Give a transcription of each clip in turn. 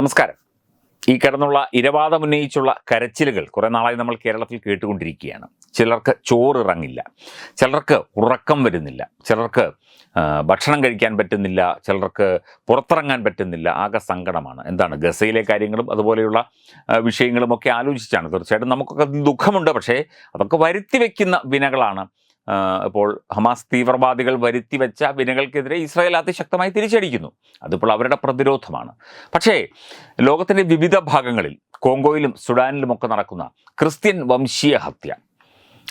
നമസ്കാരം. ഈ കിടന്നുള്ള ഇരവാദം ഉന്നയിച്ചുള്ള കരച്ചിലുകൾ കുറേ നാളായി നമ്മൾ കേരളത്തിൽ കേട്ടുകൊണ്ടിരിക്കുകയാണ്. ചിലർക്ക് ചോറിറങ്ങില്ല. ചിലർക്ക് ഉറക്കം വരുന്നില്ല. ചിലർക്ക് ഭക്ഷണം കഴിക്കാൻ പറ്റുന്നില്ല. ചിലർക്ക് പുറത്തിറങ്ങാൻ പറ്റുന്നില്ല. ആകെ സങ്കടമാണ്. എന്താണ് ഗസയിലെ കാര്യങ്ങളും അതുപോലെയുള്ള വിഷയങ്ങളും ഒക്കെ ആലോചിച്ചാണ്. തീർച്ചയായിട്ടും നമുക്കൊക്കെ ദുഃഖമുണ്ട്. പക്ഷേ അതൊക്കെ വരുത്തി വയ്ക്കുന്ന വിനകളാണ് ഇപ്പോൾ ഹമാസ് തീവ്രവാദികൾ വരുത്തി വെച്ച വിനകൾക്കെതിരെ ഇസ്രായേൽ അതിശക്തമായി തിരിച്ചടിക്കുന്നു. അതിപ്പോൾ അവരുടെ പ്രതിരോധമാണ്. പക്ഷേ ലോകത്തിന്റെ വിവിധ ഭാഗങ്ങളിൽ കോങ്കോയിലും സുഡാനിലുമൊക്കെ നടക്കുന്ന ക്രിസ്ത്യൻ വംശീയ ഹത്യ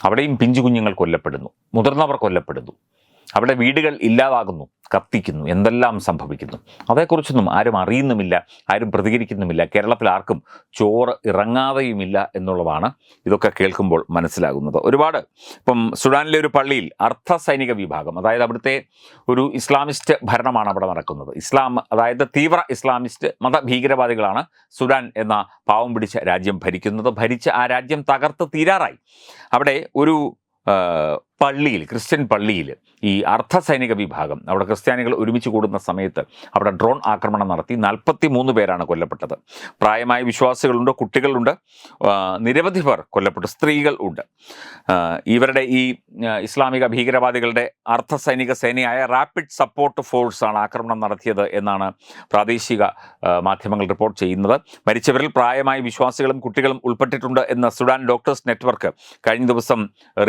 അവിടെയും പിഞ്ചു കുഞ്ഞുങ്ങൾ കൊല്ലപ്പെടുന്നു. മുതിർന്നവർ കൊല്ലപ്പെടുന്നു. അവിടെ വീടുകൾ ഇല്ലാതാകുന്നു കത്തിക്കുന്നു എന്തെല്ലാം സംഭവിക്കുന്നു. അതേക്കുറിച്ചൊന്നും ആരും അറിയുന്നുമില്ല ആരും പ്രതികരിക്കുന്നുമില്ല. കേരളത്തിൽ ആർക്കും ചോറ് ഇറങ്ങാതെയുമില്ല എന്നുള്ളതാണ് ഇതൊക്കെ കേൾക്കുമ്പോൾ മനസ്സിലാകുന്നത്. ഒരുപാട് ഇപ്പം സുഡാനിലെ ഒരു പള്ളിയിൽ അർദ്ധ സൈനിക വിഭാഗം അതായത് അവിടുത്തെ ഒരു ഇസ്ലാമിസ്റ്റ് ഭരണമാണ് അവിടെ നടക്കുന്നത്. ഇസ്ലാം അതായത് തീവ്ര ഇസ്ലാമിസ്റ്റ് മതഭീകരവാദികളാണ് സുഡാൻ എന്ന പാവം പിടിച്ച രാജ്യം ഭരിക്കുന്നത്. ഭരിച്ച ആ രാജ്യം തകർത്ത് തീരാറായി. അവിടെ ഒരു പള്ളിയിൽ ക്രിസ്ത്യൻ പള്ളിയിൽ ഈ അർദ്ധ സൈനിക വിഭാഗം അവിടെ ക്രിസ്ത്യാനികൾ ഒരുമിച്ച് കൂടുന്ന സമയത്ത് അവിടെ ഡ്രോൺ ആക്രമണം നടത്തി നാൽപ്പത്തി മൂന്ന് പേരാണ് കൊല്ലപ്പെട്ടത്. പ്രായമായ വിശ്വാസികളുണ്ട് കുട്ടികളുണ്ട് നിരവധി പേർ കൊല്ലപ്പെട്ടു സ്ത്രീകൾ ഉണ്ട്. ഇവരുടെ ഈ ഇസ്ലാമിക ഭീകരവാദികളുടെ അർദ്ധ സൈനിക സേനയായ റാപ്പിഡ് സപ്പോർട്ട് ഫോഴ്സാണ് ആക്രമണം നടത്തിയത് എന്നാണ് പ്രാദേശിക മാധ്യമങ്ങൾ റിപ്പോർട്ട് ചെയ്യുന്നത്. മരിച്ചവരിൽ പ്രായമായ വിശ്വാസികളും കുട്ടികളും ഉൾപ്പെട്ടിട്ടുണ്ട് എന്ന് സുഡാൻ ഡോക്ടേഴ്സ് നെറ്റ്വർക്ക് കഴിഞ്ഞ ദിവസം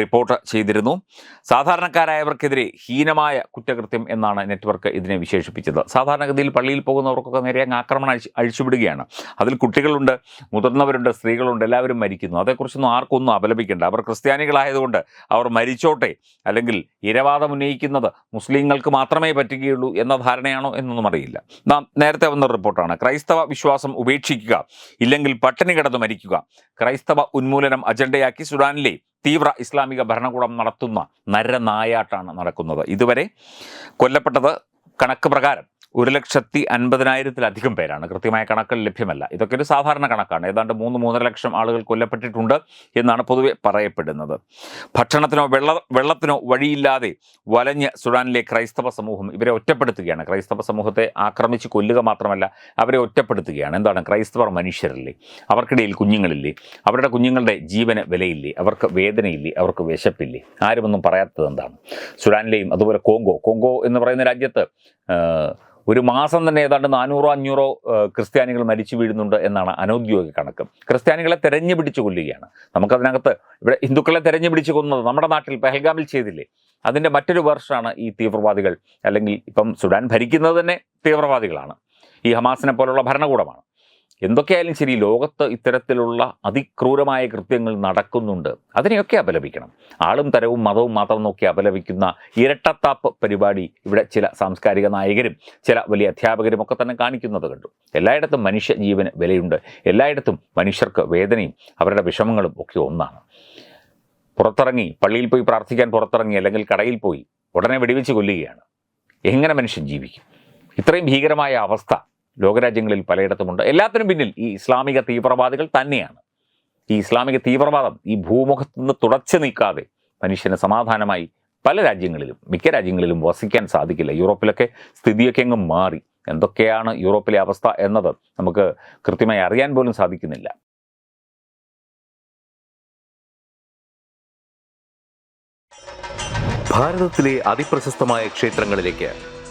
റിപ്പോർട്ട് ചെയ്തിരുന്നു. സാധാരണക്കാരായവർക്കെതിരെ ഹീനമായ കുറ്റകൃത്യം എന്നാണ് നെറ്റ്വർക്ക് ഇതിനെ വിശേഷിപ്പിച്ചത്. സാധാരണഗതിയിൽ പള്ളിയിൽ പോകുന്നവർക്കൊക്കെ നേരെ അങ്ങ് ആക്രമണം അഴിച്ച് അഴിച്ചുവിടുകയാണ്. അതിൽ കുട്ടികളുണ്ട് മുതിർന്നവരുണ്ട് സ്ത്രീകളുണ്ട് എല്ലാവരും മരിക്കുന്നു. അതേക്കുറിച്ചൊന്നും ആർക്കൊന്നും അപലപിക്കേണ്ട. അവർ ക്രിസ്ത്യാനികളായതുകൊണ്ട് അവർ മരിച്ചോട്ടെ അല്ലെങ്കിൽ ഇരവാദം ഉന്നയിക്കുന്നത് മുസ്ലിങ്ങൾക്ക് മാത്രമേ പറ്റുകയുള്ളൂ എന്ന ധാരണയാണോ എന്നൊന്നും അറിയില്ല. നാം നേരത്തെ വന്ന റിപ്പോർട്ടാണ്. ക്രൈസ്തവ വിശ്വാസം ഉപേക്ഷിക്കുക ഇല്ലെങ്കിൽ പട്ടിണി കിടന്ന് മരിക്കുക ക്രൈസ്തവ ഉന്മൂലനം അജണ്ടയാക്കി സുഡാനിലെ തീവ്ര ഇസ്ലാമിക ഭരണകൂടം നടത്തുന്ന നരനായാട്ടാണ് നടക്കുന്നത്. ഇതുവരെ കൊല്ലപ്പെട്ടത് കണക്ക് പ്രകാരം ഒരു ലക്ഷത്തി അൻപതിനായിരത്തിലധികം പേരാണ്. കൃത്യമായ കണക്കുകൾ ലഭ്യമല്ല. ഇതൊക്കെ ഒരു സാധാരണ കണക്കാണ്. ഏതാണ്ട് മൂന്ന് മൂന്നര ലക്ഷം ആളുകൾ കൊല്ലപ്പെട്ടിട്ടുണ്ട് എന്നാണ് പൊതുവെ പറയപ്പെടുന്നത്. ഭക്ഷണത്തിനോ വെള്ള വെള്ളത്തിനോ വഴിയില്ലാതെ വലഞ്ഞ് സുഡാനിലെ ക്രൈസ്തവ സമൂഹം ഇവരെ ഒറ്റപ്പെടുത്തുകയാണ്. ക്രൈസ്തവ സമൂഹത്തെ ആക്രമിച്ച് കൊല്ലുക മാത്രമല്ല അവരെ ഒറ്റപ്പെടുത്തുകയാണ്. എന്താണ്? ക്രൈസ്തവർ മനുഷ്യരല്ലേ? അവർക്കിടയിൽ കുഞ്ഞുങ്ങളില്ലേ? അവരുടെ കുഞ്ഞുങ്ങളുടെ ജീവന് വിലയില്ലേ? അവർക്ക് വേദനയില്ലേ? അവർക്ക് വിശപ്പില്ലേ? ആരുമൊന്നും പറയാത്തത് എന്താണ്? സുഡാനിലെയും അതുപോലെ കോങ്കോ. കോങ്കോ എന്ന് പറയുന്ന രാജ്യത്ത് ഒരു മാസം തന്നെ ഏതാണ്ട് നാനൂറോ അഞ്ഞൂറോ ക്രിസ്ത്യാനികൾ മരിച്ചു വീഴുന്നുണ്ട് എന്നാണ് അനൗദ്യോഗിക കണക്ക്. ക്രിസ്ത്യാനികളെ തെരഞ്ഞു പിടിച്ചു കൊല്ലുകയാണ്. നമുക്കതിനകത്ത് ഇവിടെ ഹിന്ദുക്കളെ തെരഞ്ഞു പിടിച്ചു കൊന്നത് നമ്മുടെ നാട്ടിൽ പെഹൽഗാമിൽ ചെയ്തില്ലേ? അതിന്റെ മറ്റൊരു വർഷമാണ് ഈ തീവ്രവാദികൾ അല്ലെങ്കിൽ ഇപ്പം സുഡാൻ ഭരിക്കുന്നത് തന്നെ തീവ്രവാദികളാണ്. ഈ ഹമാസിനെ പോലുള്ള ഭരണകൂടമാണ്. എന്തൊക്കെയായാലും ശരി ലോകത്ത് ഇത്തരത്തിലുള്ള അതിക്രൂരമായ കൃത്യങ്ങൾ നടക്കുന്നുണ്ട്. അതിനെയൊക്കെ അപലപിക്കണം. ആളും തരവും മതവും മാത്രം നോക്കി അപലപിക്കുന്ന ഇരട്ടത്താപ്പ് പരിപാടി ഇവിടെ ചില സാംസ്കാരിക നായകരും ചില വലിയ അധ്യാപകരും ഒക്കെ തന്നെ കാണിക്കുന്നത് കണ്ടു. എല്ലായിടത്തും മനുഷ്യ ജീവന് വിലയുണ്ട്. എല്ലായിടത്തും മനുഷ്യർക്ക് വേദനയും അവരുടെ വിഷമങ്ങളും ഒക്കെ ഒന്നാണ്. പുറത്തിറങ്ങി പള്ളിയിൽ പോയി പ്രാർത്ഥിക്കാൻ പുറത്തിറങ്ങി അല്ലെങ്കിൽ കടയിൽ പോയി ഉടനെ വെടിവെച്ച് കൊല്ലുകയാണ്. എങ്ങനെ മനുഷ്യൻ ജീവിക്കും? ഇത്രയും ഭീകരമായ അവസ്ഥ ലോകരാജ്യങ്ങളിൽ പലയിടത്തുമുണ്ട്. എല്ലാത്തിനും പിന്നിൽ ഈ ഇസ്ലാമിക തീവ്രവാദികൾ തന്നെയാണ്. ഈ ഇസ്ലാമിക തീവ്രവാദം ഈ ഭൂമുഖത്ത് നിന്ന് തുടച്ചു നീക്കാതെ മനുഷ്യന് സമാധാനമായി പല രാജ്യങ്ങളിലും മിക്ക രാജ്യങ്ങളിലും വസിക്കാൻ സാധിക്കില്ല. യൂറോപ്പിലൊക്കെ സ്ഥിതിയൊക്കെ അങ്ങ് മാറി. എന്തൊക്കെയാണ് യൂറോപ്പിലെ അവസ്ഥ എന്നത് നമുക്ക് കൃത്യമായി അറിയാൻ പോലും സാധിക്കുന്നില്ല. ഭാരതത്തിലെ അതിപ്രശസ്തമായ ക്ഷേത്രങ്ങളിലേക്ക്